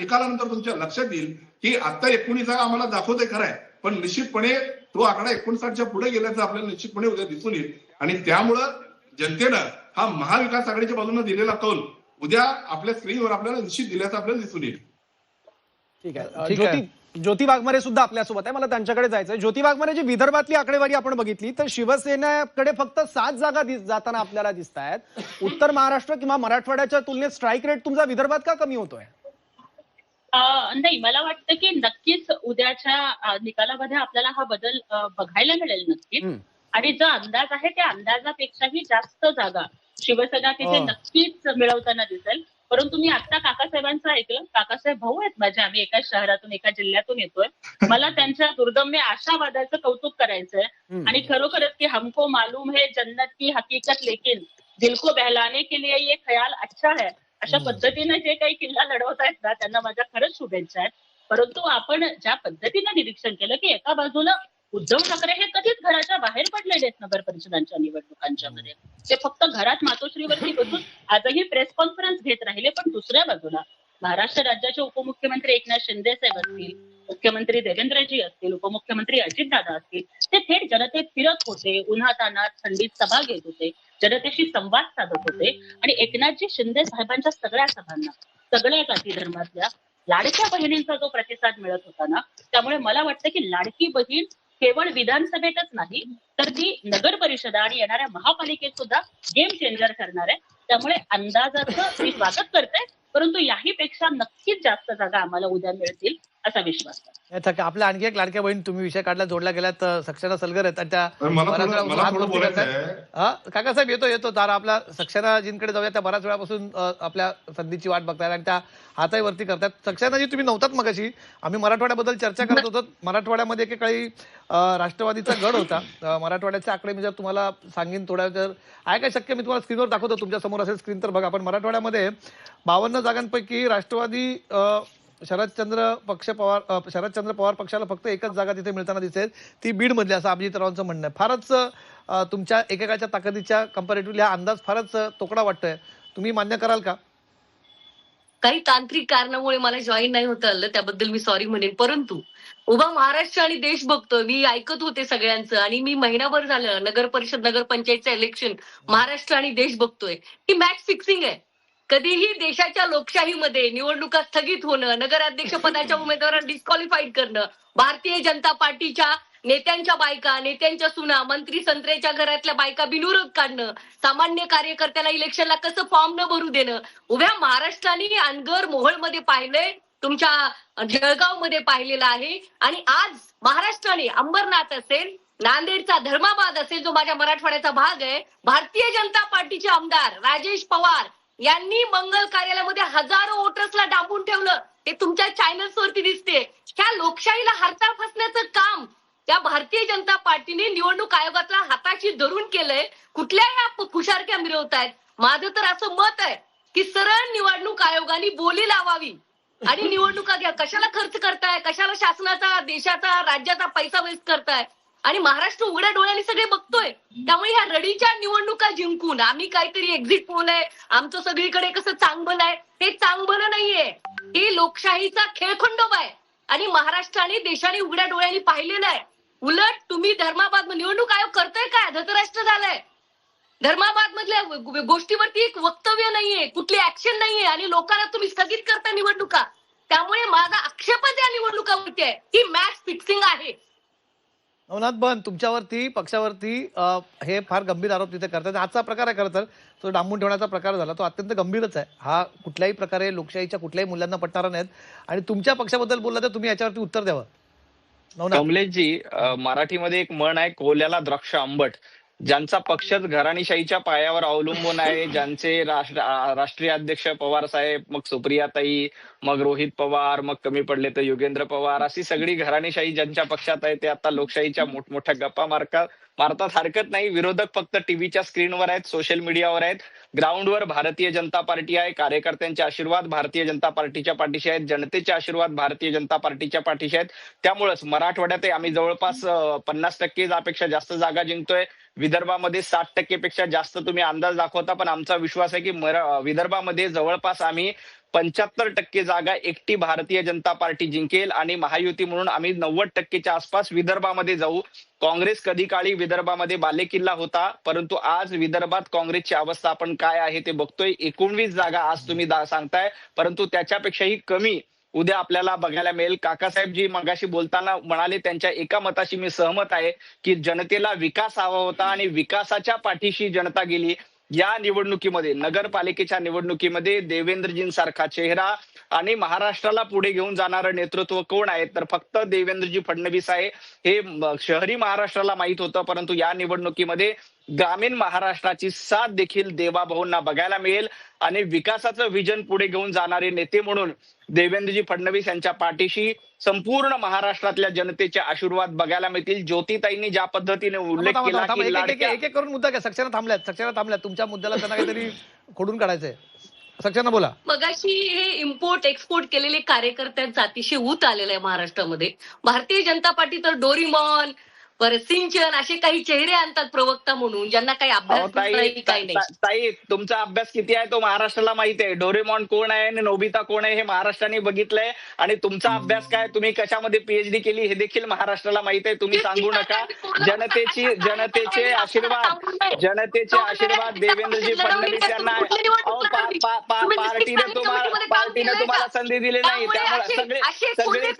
निकालानंतर तुमच्या लक्षात येईल की आता एकोणीस जागा आम्हाला दाखवते खरं आहे पण निश्चितपणे तो आकडा एकोणसाठच्या पुढे गेल्याचं आपल्याला निश्चितपणे उद्या दिसून येईल. आणि त्यामुळं जनतेनं हा महाविकास आघाडीच्या बाजूने दिलेला कौल उद्या आपल्या स्क्रीनवर आपल्याला निश्चित दिल्याचं आपल्याला दिसून येईल. ठीक आहे. आहे. ज्योती ज्योती वाघमारे सुद्धा आपल्यासोबत आहे. मला त्यांच्याकडे जायचंय. ज्योती वाघमारे जी विदर्भातली आकडेवारी आपण बघितली तर शिवसेनेकडे फक्त सात जागा दिस- जाताना आपल्याला दिसत आहेत उत्तर महाराष्ट्र किंवा मराठवाड्याच्या तुलनेत स्ट्राईक रेट तुमचा विदर्भात का कमी होतोय? अं, नाही मला वाटतं की नक्कीच उद्याच्या अं, निकालामध्ये आपल्याला हा बदल अं, बघायला मिळेल नक्कीच. आणि जो अंदाज आहे त्या अंदाजापेक्षाही जास्त जागा शिवसेना तिथे हो. नक्कीच मिळवताना दिसेल. परंतु मी आता काकासाहेबांचं ऐकलं. काकासाहेब भाऊ आहेत माझे. आम्ही एका शहरातून एका जिल्ह्यातून येतोय. मला त्यांच्या दुर्दम्य आशावादाचं कौतुक करायचंय. आणि खरोखरच की हमको मालूम है जन्नत की हकीकत लेकिन दिल को बहलाने के लिए ये ख्याल अच्छा है. अशा पद्धतीने जे काही किल्ला लढवत आहेत ना त्यांना माझ्या खरंच शुभेच्छा आहेत. परंतु आपण ज्या पद्धतीनं निरीक्षण केलं की एका बाजूला उद्धव ठाकरे हे कधीच घराच्या बाहेर पडलेले आहेत नगर परिषदांच्या निवडणुकांच्या मध्ये. ते फक्त घरात मातोश्रीवरती बसून आजही प्रेस कॉन्फरन्स घेत राहिले पण दुसऱ्या बाजूला महाराष्ट्र राज्याचे उपमुख्यमंत्री एकनाथ शिंदे साहेब असतील मुख्यमंत्री देवेंद्रजी असतील उपमुख्यमंत्री अजितदादा असतील ते थेट जनतेत फिरत होते. उन्हातानात थंडीत सभा घेत होते. जनतेशी संवाद साधत होते. आणि एकनाथजी शिंदे साहेबांच्या सगळ्या सभांना सगळ्या जाती धर्मातल्या लाडक्या बहिणींचा जो प्रतिसाद मिळत होता ना त्यामुळे मला वाटतं की लाडकी बहीण केवळ विधानसभेतच नाही तर ती नगर परिषद आणि येणाऱ्या महापालिकेत सुद्धा गेम चेंजर करणार आहे. त्यामुळे अंदाजाचं मी स्वागत करते परंतु याही पेक्षा नक्कीच जास्त जागा आम्हाला उद्या मिळतील. असा विश्वास आपल्या आणखी एक लाडक्या बहीण तुम्ही विषय काढला जोडला गेलात तर सक्सेना सलगर आहेत. त्या तर काकासाहेब येतो येतो. तारा आपला सक्सेनाजींकडे जाऊया. त्या बऱ्याच वेळापासून आपल्या संधीची वाट बघतायत आणि त्या हातही वरती करतात. सक्सेनाजी तुम्ही नव्हतात मगाशी. आम्ही मराठवाड्याबद्दल चर्चा करत होतो. मराठवाड्यामध्ये एकेकाळी राष्ट्रवादीचा गड होता. मराठवाड्याचे आकडे मी जर तुम्हाला सांगेन थोड्या वेळ आहे काय शक्य? मी तुम्हाला स्क्रीनवर दाखवतो. तुमच्यासमोर असेल स्क्रीन तर बघा. पण मराठवाड्यामध्ये बावन्न जागांपैकी राष्ट्रवादी अ, शरदचंद्र पक्ष पवार शरदचंद्र पवार पक्षाला फक्त एकच जागा तिथे मिळताना दिसेल ती बीडमधली असं अभिजितरावांचं म्हणणं आहे. फारच तुमच्या एकेकाच्या ताकदीच्या कम्पॅरेटिव्हली हा अंदाज फारच तोकडा वाटतोय. तुम्ही मान्य कराल का? काही तांत्रिक कारणामुळे मला जॉईन नाही होता आलं त्याबद्दल मी सॉरी म्हणेन. परंतु उभा महाराष्ट्र आणि देश बघतोय मी ऐकत होते सगळ्यांचं आणि मी महिनाभर झालं नगर परिषद नगर पंचायतचं इलेक्शन महाराष्ट्र आणि देश बघतोय. ही मॅच फिक्सिंग आहे. कधीही देशाच्या लोकशाहीमध्ये निवडणुका स्थगित होणं नगराध्यक्ष पदाच्या उमेदवारांना डिस्क्वालिफाईड करणं भारतीय जनता पार्टीच्या नेत्यांच्या बायका नेत्यांच्या सुना मंत्री संत्र्याच्या घरातल्या बायका बिनविरोध काढणं सामान्य कार्यकर्त्याला इलेक्शनला कसं फॉर्म न भरू देणं उभ्या महाराष्ट्राने अनगर मोहोळमध्ये पाहिलंय तुमच्या जळगावमध्ये पाहिलेलं आहे. आणि आज महाराष्ट्राने अंबरनाथ असेल नांदेडचा धर्माबाद असेल जो माझ्या मराठवाड्याचा भाग आहे भारतीय जनता पार्टीचे आमदार राजेश पवार यांनी मंगल कार्यालयामध्ये हजारो वोटर्सला डांबून ठेवलं. ते तुमच्या चॅनल्स वरती दिसते. ह्या लोकशाहीला हरताळ फसण्याचं काम त्या भारतीय जनता पार्टीने निवडणूक आयोगातला हाताशी धरून केलंय. कुठल्याही आप- खुशारक्या मिरवतायत माझं तर असं मत आहे की सरळ निवडणूक आयोगाने बोली लावावी. आणि निवडणुका घ्या. कशाला खर्च करताय? कशाला शासनाचा देशाचा राज्याचा पैसा वेस्ट करताय? आणि महाराष्ट्र उघड्या डोळ्यांनी सगळे बघतोय. त्यामुळे ह्या रडीच्या निवडणुका जिंकून आम्ही काहीतरी एक्झिट पोल आहे. आमचं सगळीकडे कसं चांगलं आहे हे चांगलं नाहीये. हे लोकशाहीचा खेळखंडोबा आहे. आणि महाराष्ट्राने देशाने उघड्या डोळ्यांनी पाहिलेलं आहे. उलट तुम्ही धर्माबाद निवडणूक आयोग करतोय काय? धतराष्ट्र झालंय. धर्माबाद मधल्या गोष्टीवरती एक वक्तव्य नाहीये कुठली ऍक्शन नाहीये. आणि लोकांना तुम्ही स्थगित करता निवडणुका. त्यामुळे माझा आक्षेपच या निवडणुकावरती आहे. ही मॅच फिक्सिंग आहे. नवनाथ बन तुमच्यावरती पक्षावरती हे फार गंभीर आरोप तिथे करतात. आजचा प्रकार आहे खरं तर तो डांबून ठेवण्याचा प्रकार झाला. तो अत्यंत गंभीरच आहे. हा कुठल्याही प्रकारे लोकशाहीच्या कुठल्याही मूल्यांना पटणारा नाहीत. आणि तुमच्या पक्षाबद्दल बोलला तर तुम्ही याच्यावरती उत्तर द्यावं. कमलेशजी मराठीमध्ये एक म्हण आहे कोल्याला द्राक्ष आंबट. ज्यांचा पक्षच घराणीशाहीच्या पायावर अवलंबून आहे ज्यांचे राष्ट्र राष्ट्रीय अध्यक्ष पवार साहेब मग सुप्रियाताई मग रोहित पवार मग कमी पडले तर योगेंद्र पवार अशी सगळी घराणीशाही ज्यांच्या पक्षात आहे ते आता लोकशाहीच्या मोठमोठ्या गप्पा मारतात. भारतात हरकत नाही. विरोधक फक्त टीव्हीच्या स्क्रीनवर आहेत सोशल मीडियावर आहेत. ग्राउंडवर भारतीय जनता पार्टी आहे. कार्यकर्त्यांचे आशीर्वाद भारतीय जनता पार्टीच्या पाठीशी आहेत. जनतेचे आशीर्वाद भारतीय जनता पार्टीच्या पाठीशी आहेत. त्यामुळेच मराठवाड्यातही आम्ही जवळपास पन्नास टक्के जापेक्षा जास्त जागा जिंकतोय. विदर्भामध्ये साठ टक्केपेक्षा जास्त तुम्ही अंदाज दाखवता. पण आमचा विश्वास आहे की मरा- विदर्भामध्ये जवळपास आम्ही पंच्याहत्तर टक्के जागा एकटी भारतीय जनता पार्टी जिंकेल आणि महायुती म्हणून आम्ही नव्वद टक्केच्या आसपास विदर्भामध्ये जाऊ. काँग्रेस कधी काळी विदर्भामध्ये बालेकिल्ला होता परंतु आज विदर्भात काँग्रेसची अवस्था आपण काय आहे ते बघतोय. एकोणवीस जागा आज तुम्ही सांगताय परंतु त्याच्यापेक्षाही कमी उद्या आपल्याला बघायला मिळेल. काकासाहेब जी मगाशी बोलताना म्हणाले त्यांच्या एका मताशी मी सहमत आहे की जनतेला विकास हवा होता आणि विकासाच्या पाठीशी जनता गेली. या निवडणुकीमध्ये नगरपालिकेच्या निवडणुकीमध्ये देवेंद्रजींसारखा चेहरा आणि महाराष्ट्राला पुढे घेऊन जाणारं नेतृत्व कोण आहे? तर फक्त देवेंद्रजी फडणवीस आहे. हे शहरी महाराष्ट्राला माहीत होतं परंतु या निवडणुकीमध्ये ग्रामीण महाराष्ट्राची साथ देखील देवाभाऊंना बघायला मिळेल आणि विकासाचं विजन पुढे घेऊन जाणारे नेते म्हणून देवेंद्रजी फडणवीस यांच्या पाठीशी संपूर्ण महाराष्ट्रातल्या जनतेचे आशीर्वाद बघायला मिळतील. ज्योतिताईंनी ज्या पद्धतीने उल्लेख केला एक- एक- करून मुद्दा घ्या. सक्सेना थांबल्यात सक्सेना थांबल्यात. तुमच्या मुद्द्याला त्यांना काहीतरी खोडून काढायचंय. सक्सेना बोला. मगाशी हे इम्पोर्ट एक्सपोर्ट केलेले कार्यकर्त्यांचा अतिशय ऊत आलेला आहे महाराष्ट्रामध्ये. भारतीय जनता पार्टी तर डोरीमॉन परत सिंचन असे काही चेहरे आणतात प्रवक्ता म्हणून ज्यांना काही अभ्यास नाही काही नाही. ताई तुमचा अभ्यास किती आहे तो महाराष्ट्राला माहिती आहे. डोरेमॉन कोण आहे आणि नोबिता कोण आहे हे महाराष्ट्राने बघितलंय. आणि तुमचा अभ्यास काय? तुम्ही कशामध्ये पीएचडी केली हे देखील महाराष्ट्राला माहीत आहे. तुम्ही सांगू नका. जनतेची जनतेचे आशीर्वाद जनतेचे आशीर्वाद देवेंद्रजी फडणवीस यांना पार्टीने तुम्हाला पार्टीने तुम्हाला संधी दिली नाही. त्यामुळे सगळे सगळे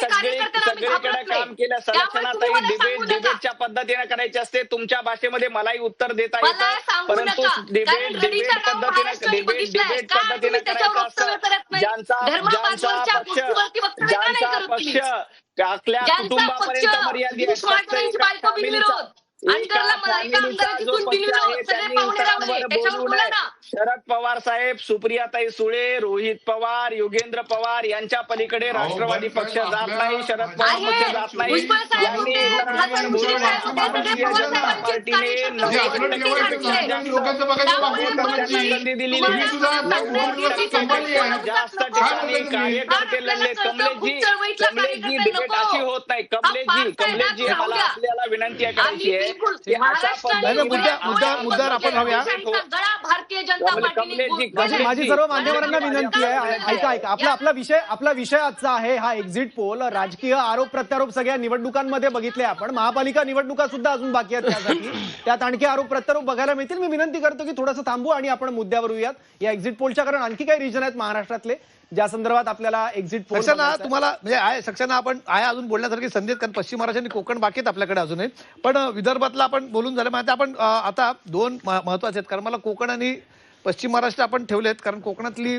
सगळे सगळीकडे काम केलं. संरक्षणातही डिबेट डिबेटच्या पद्धतीने करायचे असते तुमच्या भाषेमध्ये मलाही उत्तर देता येतं परंतु. डिबेट डिबेट पद्धतीने डिबेट. डिबेट पद्धतीने करायचं असतं? ज्यांचा ज्यांचा पक्ष ज्यांचा पक्ष? आपल्या कुटुंबापर्यंत मर्यादित असतं, कुशवाहांची एका बायको फॅमिलीचा- बिनविरोध आणि त्याला मला एका आमदाराची सून पक्ष बिनविरोध आहे सगळे त्यांनी पाहुणे इतरांवर त्याच्यावर बोलू ना शरद पवार साहेब सुप्रियाताई सुळे रोहित पवार योगेंद्र पवार यांच्या पलीकडे राष्ट्रवादी पक्ष जात नाही शरद पवार. पक्ष जात नाही संधी दिली. जास्त. ठिकाणी कार्यकर्ते लढले कमलेशजी कमलेशजी डिबेट. अशी होत नाही मला राहू द्या. आपल्याला विनंती करायची आहे मुद्दा- मुद्दा- आपण राहूया. भारतीय जनता पार्टीने. माझी सर्व मान्यवरांना विनंती आहे. ऐका ऐका. आपला आपला विषय आपला विषय आजचा आहे हा एक्झिट पोल राजकीय आरोप प्रत्यारोप सगळ्या निवडणुकांमध्ये बघितले आपण. महापालिका निवडणुका सुद्धा अजून बाकी आहेत त्यासाठी. त्यात आणखी आरोप प्रत्यारोप बघायला मिळतील. मी विनंती करतो की थोडंसं थांबू आणि आपण मुद्द्यावर येऊयात. या एक्झिट पोलच्या कारण आणखी काही रिजन आहेत महाराष्ट्रातले. ज्या संदर्भात आपल्याला एक्झिट सक्सेना तुम्हाला म्हणजे आहे सक्सेना आपण आहे अजून बोलण्यासारखी संधी कारण पश्चिम महाराष्ट्र आणि कोकण बाकी आहेत आपल्याकडे अजूनही. पण विदर्भातला आपण बोलून झालं माहिती आपण आता दोन महत्त्वाचे आहेत कारण मला कोकण आणि पश्चिम महाराष्ट्र आपण ठेवलेत कारण कोकणातली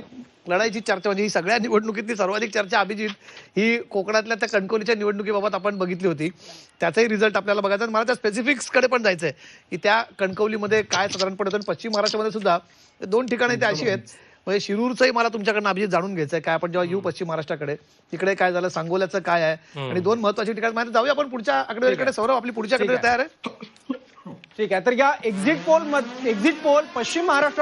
लढाईची चर्चा म्हणजे ही सगळ्या निवडणुकीतली सर्वाधिक चर्चा अभिजित ही कोकणातल्या त्या कणकवलीच्या निवडणुकीबाबत आपण बघितली होती. त्याचाही रिझल्ट आपल्याला बघायचा. मला त्या स्पेसिफिक्सकडे पण जायचं आहे की त्या कणकवलीमध्ये काय साधारणपणे पश्चिम महाराष्ट्रामध्ये सुद्धा दोन ठिकाणी ते अशी आहेत म्हणजे शिरूरचंही मला तुमच्याकडनं अभिजित जाणून घ्यायचं आहे काय आपण जेव्हा येऊ पश्चिम महाराष्ट्राकडे तिकडे काय झालं सांगोल्याचं काय आहे? आणि दोन महत्वाची ठिकाणी माहिती जाऊया आपण पुढच्या आकडेवारीकडे. सौरभ आपली पुढच्या ठीक आकडेवारी आहे. तयार आहे. ठीक आहे तर या एक्झिट पोल एक्झिट पोल पश्चिम महाराष्ट्र